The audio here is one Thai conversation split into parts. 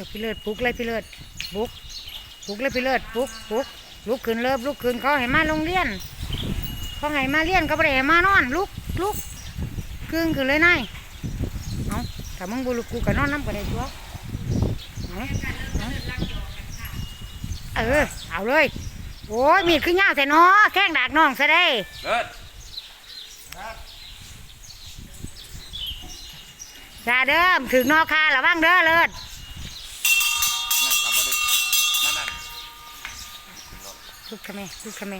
อพี่เลิศปลุกเลยพี่เลิศปลุกปลุกเลยพี่เลิศปลุกปลุกลุกขึ้นเลิฟลุกขึ้นเขาให้มาโรงเรียนเขาให้มาเรียนก็บ่ได้ให้มานอนลุกลุกกึ่งขึ้นเลยนายเอาถ้ามึงบุลุกกูก็นอนน้ำกันได้ตัวเอาเอาเออเอาเลย โอ้ยมีดขึ้นยาวแต่นอแข้งดากน้องซะได้เลิศอย่าเด้อถึงนอคาระวังเด้อเลิศ นั่นครับบ่ได้นั่นนั่น ลุกทำไมลุกทำไม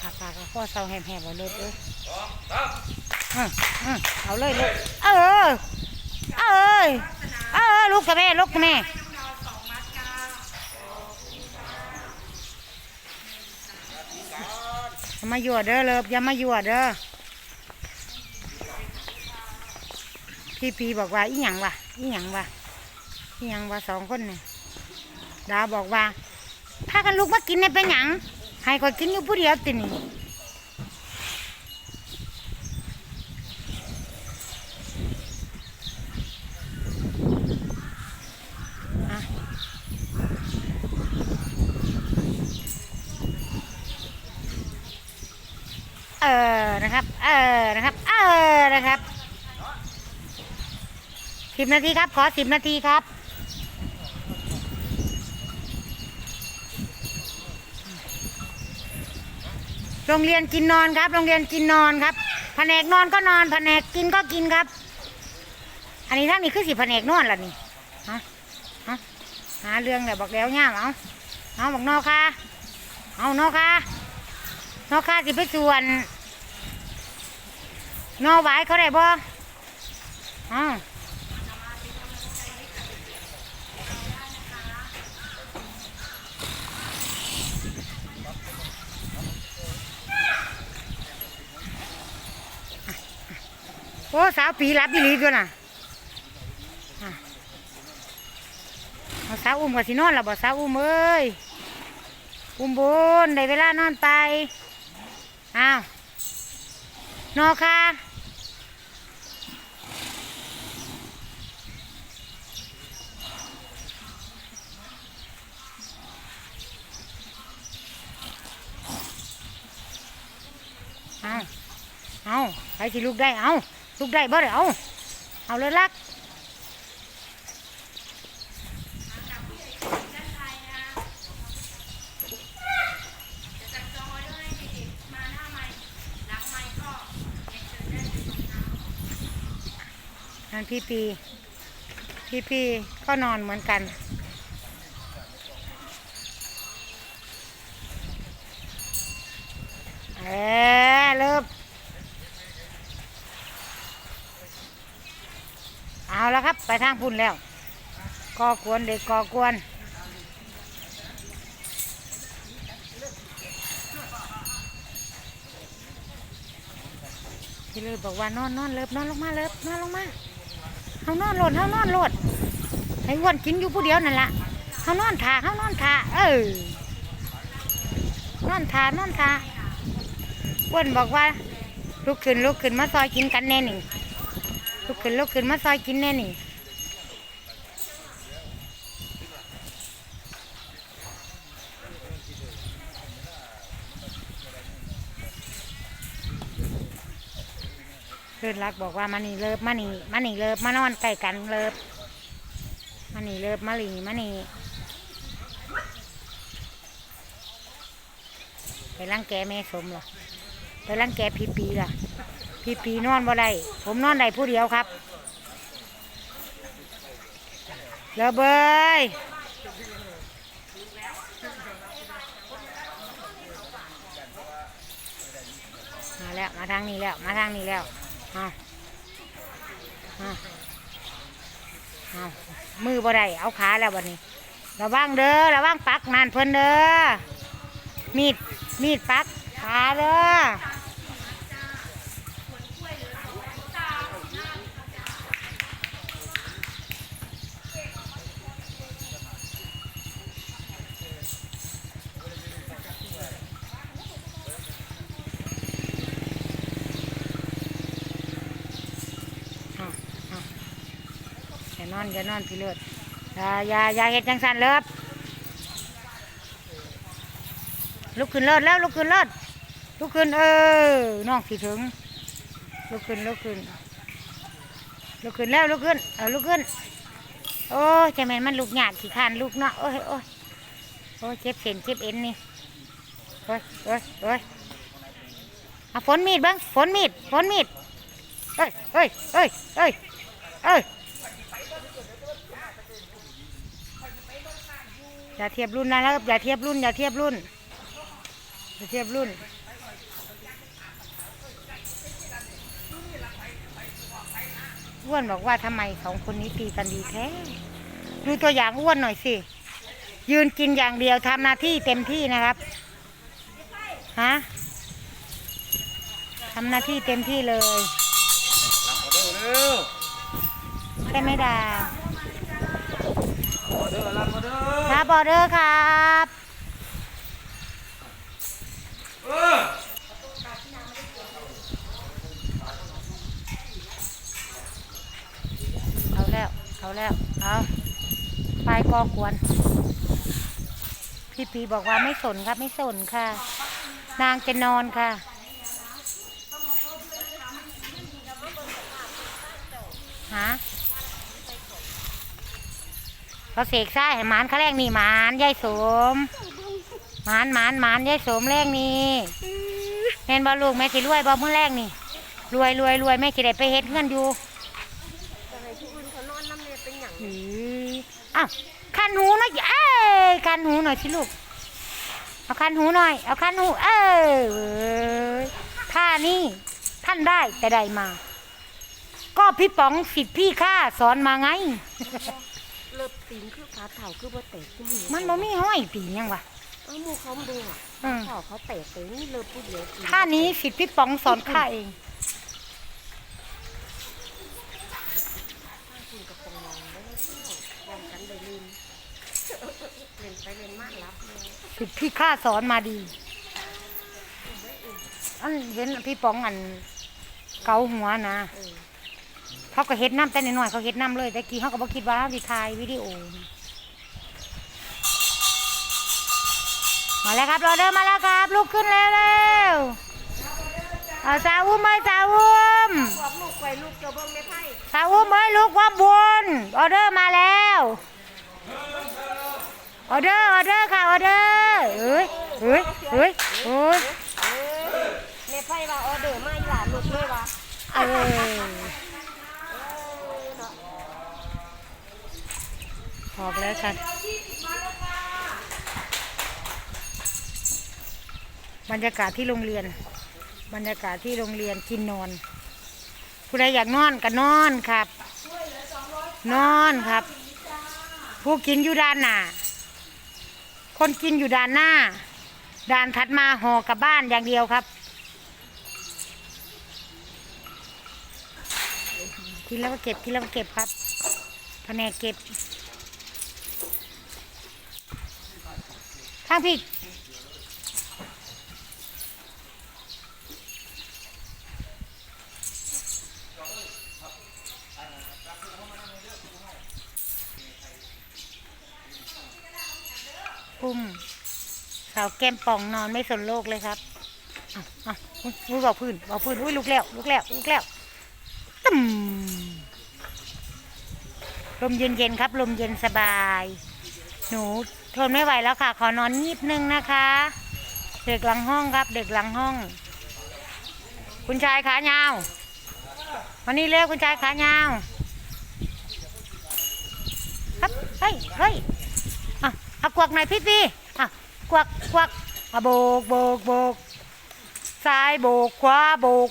ปากปากพ่อเศร้าแหบๆเอาเลยเอ้ยสอเอาเลยลูกเออ เออเออลูกทำไมลูกทำไม อย่ามาหยวดเด้อเลิฟอย่ามาหยวดเด้อพี่ปีบอกว่าอีหยังวะอีหยังวะอีหยังวะสองคนเนี่ยดาบอกว่าพากันลูกมากินเนี่ยเป็นหยังให้คอยกินอยู่ผู้เดียวตินี่ เออนะครับ เออนะครับ เออนะครับสิบนาทีครับ ขอสิบนาทีครับโรงเรียนกินนอนครับ โรงเรียนกินนอนครับ แผนกนอนก็นอน แผนกกินก็กินครับ อันนี้ท่านนี่คือสิแผนกนอนล่ะนี่ฮะฮะหาเรื่องแบบบอกแล้วง่ามเอาเอาบอกนอค่ะเอานอค่ะ นอกค่าสิไปส่วนนอไวายเขาได้บ่อ้าวโอ้สาวปีรับอีหลีตัวน่ะสาวอุ้มกับสินอนแล้วบ่สาวอุ้มเอ้ยอุ้มบุญได้เวลานอนไป อ้าวนอค่ะเอาเอาใครสิลูกได้ เอาลูกได้บ่ได้เอาเอาเลยลัก นั่นพี่ปี พี่ปีก็นอนเหมือนกันเออเริ่มเอาแล้วครับ ไปทางพุ่นแล้วก่อกวนเด็กก่อกวนพี่เลยบอกว่านอนนอนเลิบนอนลงมาเลิบนอนลงมา เขานอนโหลดเขานอนโหลดให้อ้วนกินอยู่ผู้เดียวนั่นละเขานอนทาเขานอนทาเออนอนทานอนทาอ้วนบอกว่าลุกขึ้นลุกขึ้นมาซอยกินกันแน่นี่ลุกขึ้นลุกขึ้นมาซอยกินแน่นี่ เพื่อนรักบอกว่ามานี่เลิบมานี่มานี่เลิบมานอนใกล้กันเลิบมานี่เลิบมาหลีมานี่ไปรังแกแม่สมหรอไปรังแกพี่ปีล่ะพี่ปีนอนบ่ได้ผมนอนได้ผู้เดียวครับเลิบเบยมาแล้วมาทางนี้แล้วมาทางนี้แล้ว มือบ่ได้เอาขาแล้วบันนี้ระวังเด้อระวังปักนานเพิ่นเด้อมีดมีดปักขาเด้อ อย่านอนอย่านอนพี่เลิศอย่าอย่าอย่าเห็ดจังสันเลิศลุกขึ้นเลิศแล้วลุกขึ้นเลิศลุกขึ้นเออน้องสิถึงลุกขึ้นลุกขึ้นลุกขึ้นแล้วลุกขึ้นเออลุกขึ้นโอ้จะแม่นมันลุกหยากขี้คานลุกเนาะโอ้ยโอ้ยโอ้ยเจ็บเส้นเจ็บเอ็นนี่โอ้ยโอ้ยโอ้ยเอาฝนมีดบ้างฝนมีดฝนมีดเอ้ยเอ้ยเอ้ยเอ้ยเอ้ย อย่าเทียบรุ่นนะครับอย่าเทียบรุ่นอย่าเทียบรุ่นอย่าเทียบรุ่นอ้วนบอกว่าทำไมสองคนนี้ตีกันดีแท้ดูตัวอย่างอ้วนหน่อยสิ ยืนกินอย่างเดียวทำหน้าที่เต็มที่นะครับฮะทำหน้าที่เต็มที่เลยรับออเดอร์เร็วใช่ไหมดา ครับออเดอร์ครับเอาแล้ว เอาแล้ว เอาไปกอควรพี่ปีบอกว่าไม่สนครับไม่สนค่ะ นางจะนอนค่ะฮะ เขาเสกไส้ให้หมานเขาแรงนี่หมานยายสมหมานหมานหมานยายสมแรงนี่แม่นบ่ลูกแม่สิรวยบ่เมื่อแรงนี่รวยรวยรวยแม่สิได้ไปเฮ็ดเงินอยู่แต่ให้ผู้อื่นเขานอนน้ำเนี่ยเป็นอย่างอืออ้าวคันหูหน่อยเอ้ยคันหูหน่อยสิลูกเอาคันหูหน่อย เอาคันหู เออเว้ยท่านี่ท่านได้แต่ใดมา ก็พี่ป๋องสิทธิ์พี่ข้าสอนมาไง เลิบตีนคือขาเถ่าคือบ่แตกคือหมูมันบ่มีห้อยปีนยังวะเออหมูเขาดูอะอืมเขาเขาแตกแต่นี่เลิบผู้เดียวตีท่านี้สิทธิ์พี่ป๋องสอนข้าเองคุณกับปองนองได้ไม่เข้ายอมกันได้ลืมเล่นไปเล่นมากรับเลยสิทธิ์พี่ข้าสอนมาดี อันเห็นพี่ป๋องอันเกาหัวนะ เออ เขาก็เฮ็ดน้ำแต่น้อยๆเขาเฮ็ดน้ำเลยแต่กี้เขาก็บ่คิดว่าสิถ่ายวิดีโอนะมาแล้วครับรอเดอร์มาแล้วครับลุกขึ้นแล้วเร็วเอาสาวอุ้มเอ้ยสาวอุ้มบอกลูกไว้ลูกเจ้าเบิ่งไม่ไพ่สาวอุ้มเอ้ยลุกว่าบุญออเดอร์มาแล้วออเดอร์ออเดอร์ค่ะออเดอร์เอ้ยเอ้ยเอ้ยเอ้ยเออแม่ไพ่ว่าออเดอร์มาอีหลานลูกเลยว่ะเออ บอกแล้วค่ะ บรรยากาศที่โรงเรียน บรรยากาศที่โรงเรียนกินนอน ผู้ใดอยากนอนก็นอนครับ นอนครับ ผู้กินอยู่ด้านหน้า คนกินอยู่ด้านหน้า ด้านถัดมาห่อกลับบ้านอย่างเดียวครับ กินแล้วก็เก็บกินแล้วก็เก็บครับแผนกเก็บ ทางพี่ปุ้มสาวแก้มป่องนอนไม่สนโลกเลยครับอะอะอุ้ยบอกพื้นบอกพื้นอุ้ยลุกแล้วลุกแล้วลุกแล้วตึมลมเย็นๆครับ ลมเย็นสบาย หนู ทนไม่ไหวแล้วค่ะ ขอนอนงีบนึงนะคะ เด็กหลังห้องครับ เด็กหลังห้อง คุณชายขายาววันนี้เร็วคุณชายขายาวครับเฮ้ยเฮ้ยอะเอากวักหน่อยพี่พี่อะกวักกวักอะโบกโบกโบกซ้ายโบกขวาโบก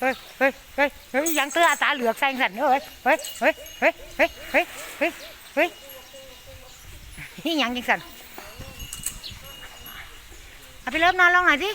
เฮ้ยเฮ้ยเฮ้ยเฮ้ยยังเตือตาเหลือกแซงสันเฮ้ยเฮ้ยเฮ้ยเฮ้ยเฮ้ยเฮ้ยเฮ้ย นี่ยังยังสันเอาไปเริ่มนอนลงหน่อยสิ